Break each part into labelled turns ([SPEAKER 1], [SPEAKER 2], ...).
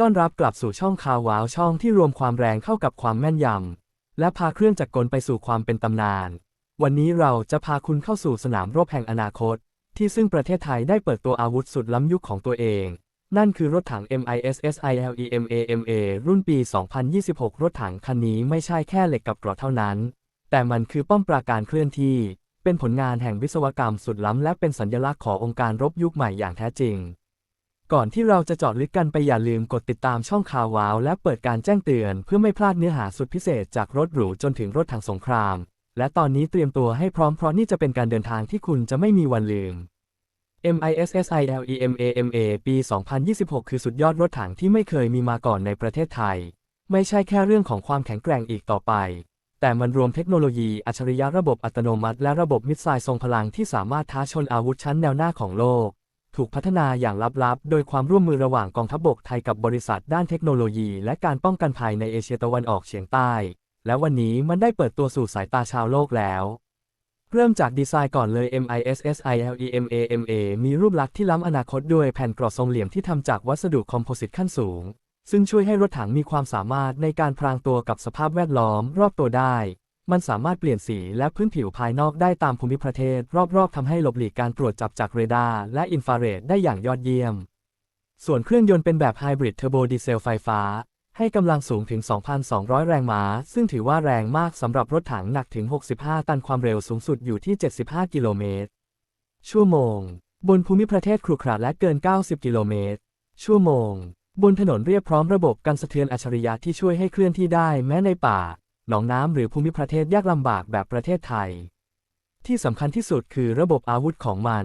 [SPEAKER 1] ต้อนรับกลับสู่ช่องข่าวว้าวช่องที่รวมความแรงเข้ากับความแม่นยำ และพาเครื่องจักรกลไปสู่ความเป็นตำนาน วันนี้เราจะพาคุณเข้าสู่สนามรบแห่งอนาคต ที่ซึ่งประเทศไทยได้เปิดตัวอาวุธสุดล้ำยุคของตัวเอง นั่นคือรถถัง MISSILEMAMA รุ่นปี 2026 รถถังคันนี้ไม่ใช่แค่เหล็กกับกราะเท่านั้น แต่มันคือป้อมปราการเคลื่อนที่ เป็นผลงานแห่งวิศวกรรมสุดล้ำและเป็นสัญลักษณ์ขององค์การรบยุคใหม่อย่างแท้จริง ก่อนที่เราจะเจอดลึกกันไปอย่าลืมกดติดตามช่องข่าวว้าว และเปิดการแจ้งเตือน เพื่อไม่พลาดเนื้อหาสุดพิเศษจากรถหรูจนถึงรถถังสงคราม และตอนนี้เตรียมตัวให้พร้อมเพราะนี่จะเป็นการเดินทางที่คุณจะไม่มีวันลืม MISSILEMAMA ปี 2026 คือสุดยอดรถถังที่ไม่เคยมีมาก่อนในประเทศไทย ไม่ใช่แค่เรื่องของความแข็งแกร่งอีกต่อไป แต่มันรวมเทคโนโลยีอัจฉริยะระบบอัตโนมัติ และระบบมิสไซล์ทรงพลังที่สามารถท้าชนอาวุธชั้นแนวหน้าของโลก ถูกพัฒนาอย่างลับๆ โดยความร่วมมือระหว่างกองทัพบกไทยกับบริษัทด้านเทคโนโลยี และการป้องกันภัยในเอเชียตะวันออกเฉียงใต้ และวันนี้มันได้เปิดตัวสู่สายตาชาวโลกแล้ว เริ่มจากดีไซน์ก่อนเลย MISSILEMAMA มีรูปลักษณ์ที่ล้ำอนาคตด้วยแผ่นกรอบทรงเหลี่ยมที่ทำจากวัสดุคอมโพสิตขั้นสูง ซึ่งช่วยให้รถถังมีความสามารถในการพรางตัวกับสภาพแวดล้อมรอบตัวได้ มันสามารถเปลี่ยนสีและพื้นผิวภายนอกได้ตามภูมิประเทศ รอบๆทำให้หลบหลีกการตรวจจับจากเรดาร์และอินฟราเรดได้อย่างยอดเยี่ยม ส่วนเครื่องยนต์เป็นแบบไฮบริดเทอร์โบดีเซลไฟฟ้า ให้กำลังสูงถึง 2,200 แรงม้า ซึ่งถือว่าแรงมากสำหรับรถถังหนักถึง 65 ตันความเร็วสูงสุดอยู่ที่ 75 กิโลเมตร ชั่วโมง บนภูมิประเทศครุขระและเกิน 90 กิโลเมตร ชั่วโมง บนถนนเรียบพร้อมระบบกันสะเทือนอัจฉริยะที่ช่วยให้เคลื่อนที่ได้แม้ในป่า หนองน้ำหรือภูมิประเทศยากลำบากแบบประเทศไทย ที่สำคัญที่สุดคือระบบอาวุธของมัน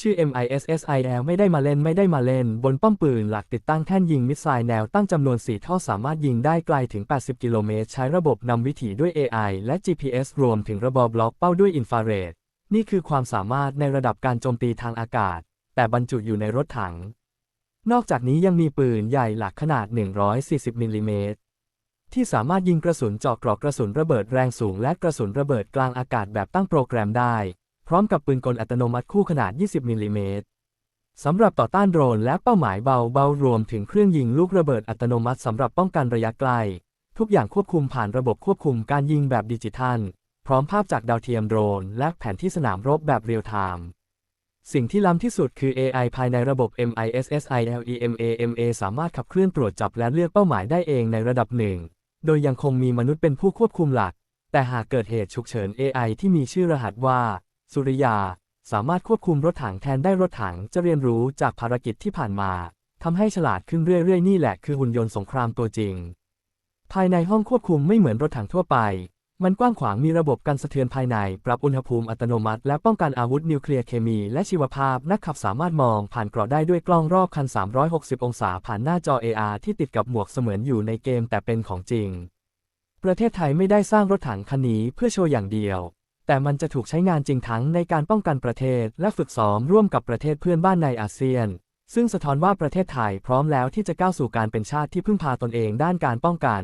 [SPEAKER 1] ชื่อ MISSIL ไม่ได้มาเล่นไม่ได้มาเล่น บนป้อมปืนหลักติดตั้งแท่นยิงมิสไซล์แนวตั้งจำนวน 4 ท่อสามารถยิงได้ไกลถึง 80 กิโลเมตร ใช้ระบบนำวิถีด้วย AI และ GPS รวมถึงระบบบล็อกเป้าด้วยอินฟราเรดนี่คือความสามารถในระดับการโจมตีทางอากาศ แต่บรรจุอยู่ในรถถัง นอกจากนี้ยังมีปืนใหญ่หลักขนาด 140 มิลลิเมตร ที่สามารถยิงกระสุนเจาะกรอกกระสุนระเบิดแรงสูง และกระสุนระเบิดกลางอากาศแบบตั้งโปรแกรมได้ พร้อมกับปืนกลอัตโนมัติคู่ขนาด 20 มิลลิเมตรสำหรับต่อต้านโดรนและเป้าหมายเบาๆรวมถึงเครื่องยิงลูกระเบิดอัตโนมัติสำหรับป้องกันระยะไกล ทุกอย่างควบคุมผ่านระบบควบคุมการยิงแบบดิจิทัล พร้อมภาพจากดาวเทียมโดรน และแผนที่สนามรบแบบเรียลไทม์สิ่งที่ล้ำที่สุดคือ AI ภายในระบบ MISSILEMAMA สามารถขับเคลื่อนตรวจจับและเลือกเป้าหมายได้เองในระดับหนึ่ง โดยยังคงมีมนุษย์เป็นผู้ควบคุมหลัก แต่หากเกิดเหตุฉุกเฉิน AI ที่มีชื่อรหัสว่า สุริยา สามารถควบคุมรถถังแทนได้รถถังจะเรียนรู้จากภารกิจที่ผ่านมาทำให้ฉลาดขึ้นเรื่อยๆ นี่แหละคือหุ่นยนต์สงครามตัวจริง ภายในห้องควบคุมไม่เหมือนรถถังทั่วไป มันกว้างขวางมีระบบกันสะเทือนภายใน ปรับอุณหภูมิอัตโนมัติ และป้องกันอาวุธนิวเคลียร์เคมี และชีวภาพ นักขับสามารถมองผ่านเกราะได้ด้วยกล้องรอบคัน 360 องศาผ่านหน้าจอ AR ที่ติดกับหมวกเสมือนอยู่ในเกมแต่เป็นของจริง ประเทศไทยไม่ได้สร้างรถถังคันนี้เพื่อโชว์อย่างเดียว แต่มันจะถูกใช้งานจริงทั้งในการป้องกันประเทศ และฝึกซ้อมร่วมกับประเทศเพื่อนบ้านในอาเซียน ซึ่งสะท้อนว่าประเทศไทยพร้อมแล้วที่จะก้าวสู่การเป็นชาติที่พึ่งพาตนเองด้านการป้องกัน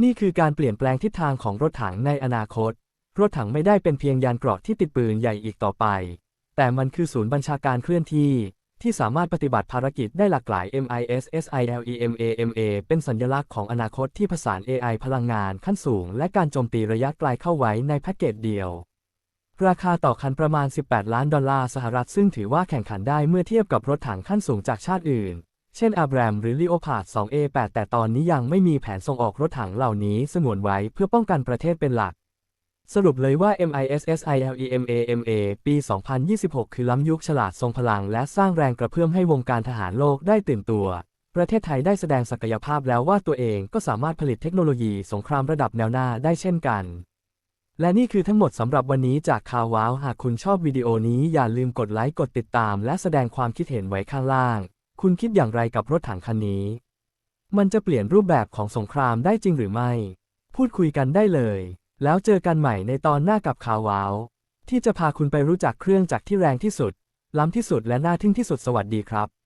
[SPEAKER 1] นี่คือการเปลี่ยนแปลงทิศทางของรถถังในอนาคต รถถังไม่ได้เป็นเพียงยานเกราะที่ติดปืนใหญ่อีกต่อไป แต่มันคือศูนย์บัญชาการเคลื่อนที่ ที่สามารถปฏิบัติภารกิจได้หลากหลาย MISSILEMAMA เป็นสัญลักษณ์ของอนาคตที่ผสาน AI พลังงานขั้นสูง และการโจมตีระยะไกลเข้าไว้ในแพ็กเกจเดียว ราคาต่อคันประมาณ 18 ล้านดอลลาร์สหรัฐซึ่งถือว่าแข่งขันได้เมื่อเทียบกับรถถังขั้นสูงจากชาติอื่น เช่นอาแบรมหรือลีโอพาร์ด 2A8 แต่ตอนนี้ยังไม่มีแผนส่งออกรถถังเหล่านี้สงวนไว้เพื่อป้องกันประเทศเป็นหลัก สรุปเลยว่า MISSILEMAMA ปี 2026 คือล้ำยุคฉลาดทรงพลัง และสร้างแรงกระเพื่อมให้วงการทหารโลกได้ตื่นตัว ประเทศไทยได้แสดงศักยภาพแล้วว่าตัวเองก็สามารถผลิตเทคโนโลยีสงครามระดับแนวหน้าได้เช่นกันและนี่คือทั้งหมดสำหรับวันนี้จากข่าวว้าว หากคุณชอบวิดีโอนี้อย่าลืมกดไลค์ กดติดตาม และแสดงความคิดเห็นไว้ข้างล่าง คุณคิดอย่างไรกับรถถังคันนี้ มันจะเปลี่ยนรูปแบบของสงครามได้จริงหรือไม่ พูดคุยกันได้เลย แล้วเจอกันใหม่ในตอนหน้ากับข่าวว้าว ที่จะพาคุณไปรู้จักเครื่องจักรที่แรงที่สุด ล้ำที่สุดและน่าทึ่งที่สุดสวัสดีครับ